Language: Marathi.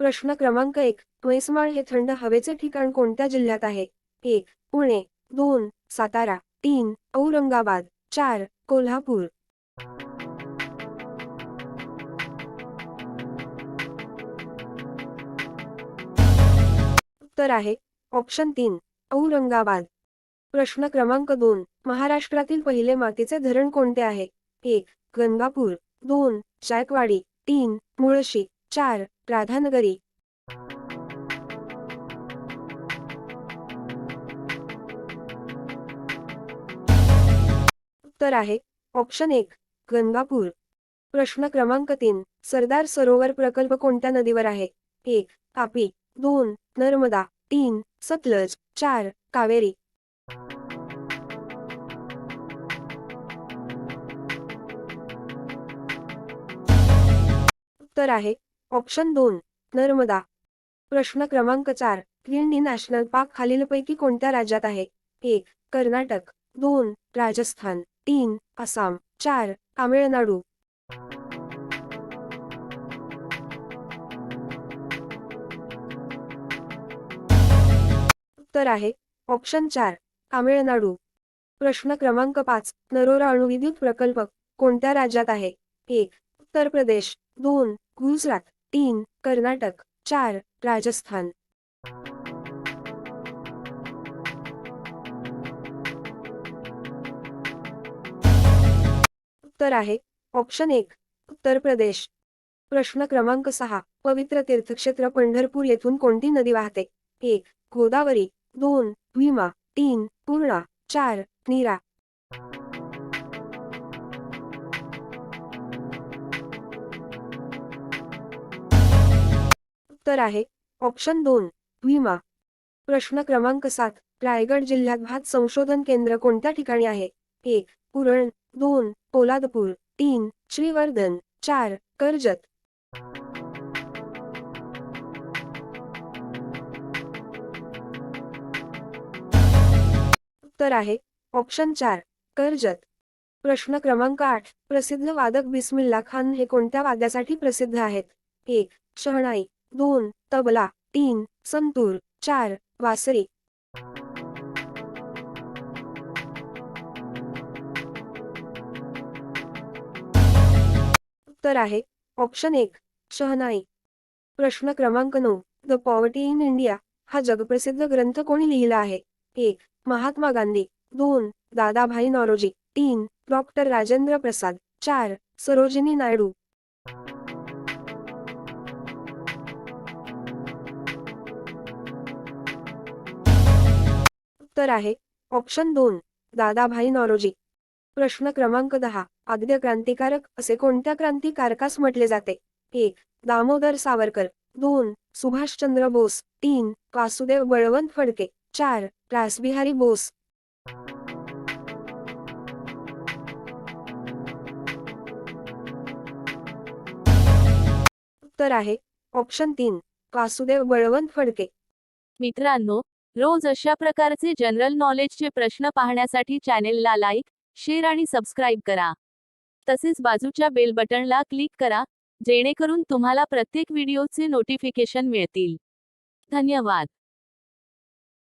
प्रश्न क्रमांक एक म्हैसमाळ हे थंड हवेचे ठिकाण कोणत्या जिल्ह्यात आहे? एक पुणे दोन सातारा तीन औरंगाबाद चार कोल्हापूर. उत्तर आहे ऑप्शन तीन औरंगाबाद. प्रश्न क्रमांक दोन महाराष्ट्रातील पहिले मातीचे धरण कोणते आहे? एक गंगापूर दोन जायकवाडी तीन मुळशी. चार राधानगरी. उत्तर आहे ऑप्शन एक गंगापूर. प्रश्न क्रमांक तीन सरदार सरोवर प्रकल्प कोणत्या नदीवर आहे? एक तापी. दोन नर्मदा. तीन सतलज. चार कावेरी. उत्तर आहे ऑप्शन दोन नर्मदा. प्रश्न क्रमांक चार गिंडी नॅशनल पार्क खालीलपैकी कोणत्या राज्यात आहे? एक कर्नाटक. दोन राजस्थान. तीन आसाम. चार तामिळनाडू. उत्तर आहे ऑप्शन चार तामिळनाडू. प्रश्न क्रमांक पाच नरोरा अणुविद्युत प्रकल्प कोणत्या राज्यात आहे? एक उत्तर प्रदेश. दोन गुजरात. तीन कर्नाटक चार राजस्थान. उत्तर आहे ऑप्शन एक उत्तर प्रदेश. प्रश्न क्रमांक सहा पवित्र तीर्थक्षेत्र पंढरपूर येथून कोणती नदी वाहते? एक गोदावरी दोन भीमा तीन पूर्णा चार नीरा. उत्तर आहे. ऑप्शन दोन भीमा प्रश्न क्रमांक सात रायगड जिल्ह्यात भात संशोधन केंद्र कोणत्या ठिकाणी आहे? एक पुरण दोन पोलादपूर तीन श्रीवर्धन चार कर्जत. उत्तर आहे. ऑप्शन चार कर्जत. प्रश्न क्रमांक आठ प्रसिद्ध वादक बिस्मिल्ला खान हे कोणत्या वाद्यासाठी प्रसिद्ध आहेत? एक शहनाई दोन तबला तीन संतूर चार वासरी. उत्तर आहे ऑप्शन एक शहनाई. प्रश्न क्रमांक नऊ द पॉवर्टी इन इंडिया हा जगप्रसिद्ध ग्रंथ कोणी लिहिला आहे? एक महात्मा गांधी. दोन दादाभाई नॉरोजी. तीन डॉक्टर राजेंद्र प्रसाद. चार सरोजिनी नायडू. उत्तर आहे. ऑप्शन दोन. दादाभाई नॉरोजी. प्रश्न क्रमांक दहा. आद्य क्रांतिकारक असे कोणत्या क्रांतिकारकास म्हटले जाते? एक. दामोदर सावरकर. दोन. सुभाषचंद्र बोस. तीन. वासुदेव बळवंत फडके. चार. रासबिहारी बोस. उत्तर आहे. ऑप्शन तीन. वासुदेव बळवंत फडके. मित्रांनो रोज अशा प्रकारचे जनरल नॉलेजचे प्रश्न पाहण्यासाठी चॅनेलला लाईक शेअर आणि सबस्क्राईब करा. तसेच बाजूच्या बेल बटणला क्लिक करा जेणेकरून तुम्हाला प्रत्येक व्हिडिओचे नोटिफिकेशन मिळतील. धन्यवाद.